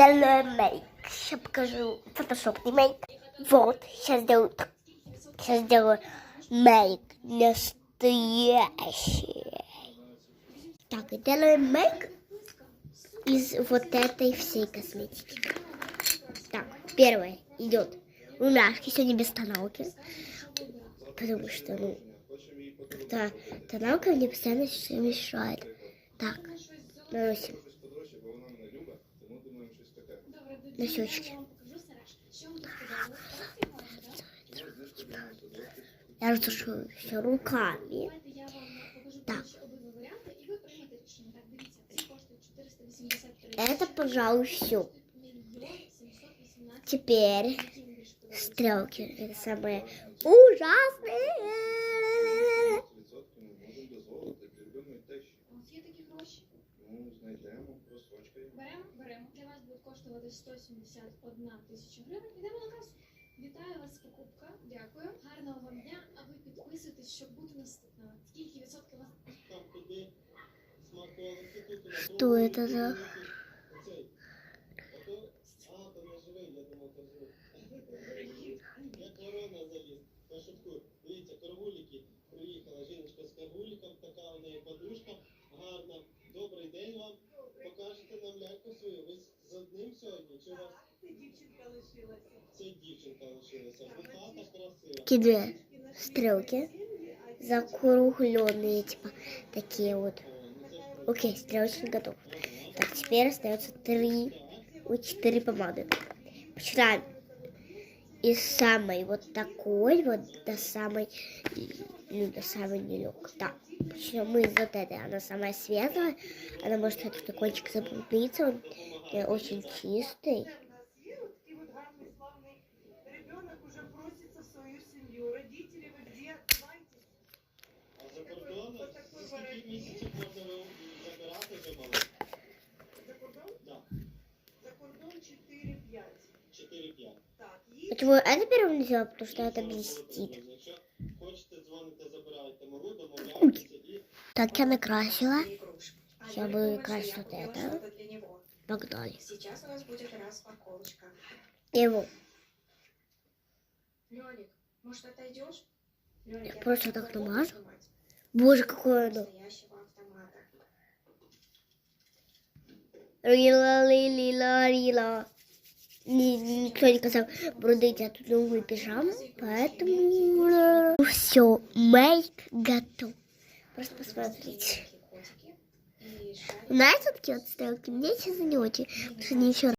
делаю мейк. Сейчас покажу фотошопный мейк. Вот, сейчас сделаю. Сейчас сделаю мейк настоящий. Так, делаем мейк из вот этой всей косметики. Так, первое идет румяшки, сегодня без тоналки. Потому что, ну, как-то тоналка мне постоянно всё мешает. Так, наносим на щечки. Я разушу все руками. Так. Это, пожалуй, все. Теперь стрелки. Это самое ужасное. буде коштувати 171 тисяча гривень. Йдемо на касу. Вітаю вас, покупка. Дякую. Гарного вам дня. А ви підписуйтесь, щоб бути наступними. Скільки відсотків у вас? Там туди смаколики, тут туди. Что это за... сьогодні? Чи у вас Ти дівчинка лишилася. це дівчинка лишилася? Бухата красива. Такие две стрелки. Закругленные, типа, такие вот. Окей, стрелочник готов. Так, теперь остается три, ой, четыре помады. Начинаем. И самой вот такой вот до самой, ну, до самой нелегкой. Так, начнем мы из вот этой. Она самая светлая. Она может этот флакончик заблудиться. Он э, очень чистый. Є от такий от гарний, славний ребенок уже проситься в свою сім'ю. Родителі, ви де? Знайте. А за кордоном скільки місяців можна ви забирати вже мали? За кордон? Так, За кордон 4-5. 4-5. Так, є. Почему это первым нельзя? Потому что это блестит. Якщо хочете дзвоните, забирайте малу, домовляйтеся і Так, я накрасила. А Я Юля бы думает, что красила я купила это. него. Погнали. Сейчас у нас будет раз околочка. Его. Лёлик, может отойдешь? Лёлик, Я просто так намажу. Боже, какое оно. Рила, лила, рила. Ни- Никто не сказал, брудить я тут новую пижаму, поэтому все, мейк готов. Просто посмотрите. Знаете, такие вот стрелки? Мне сейчас не очень, потому что они еще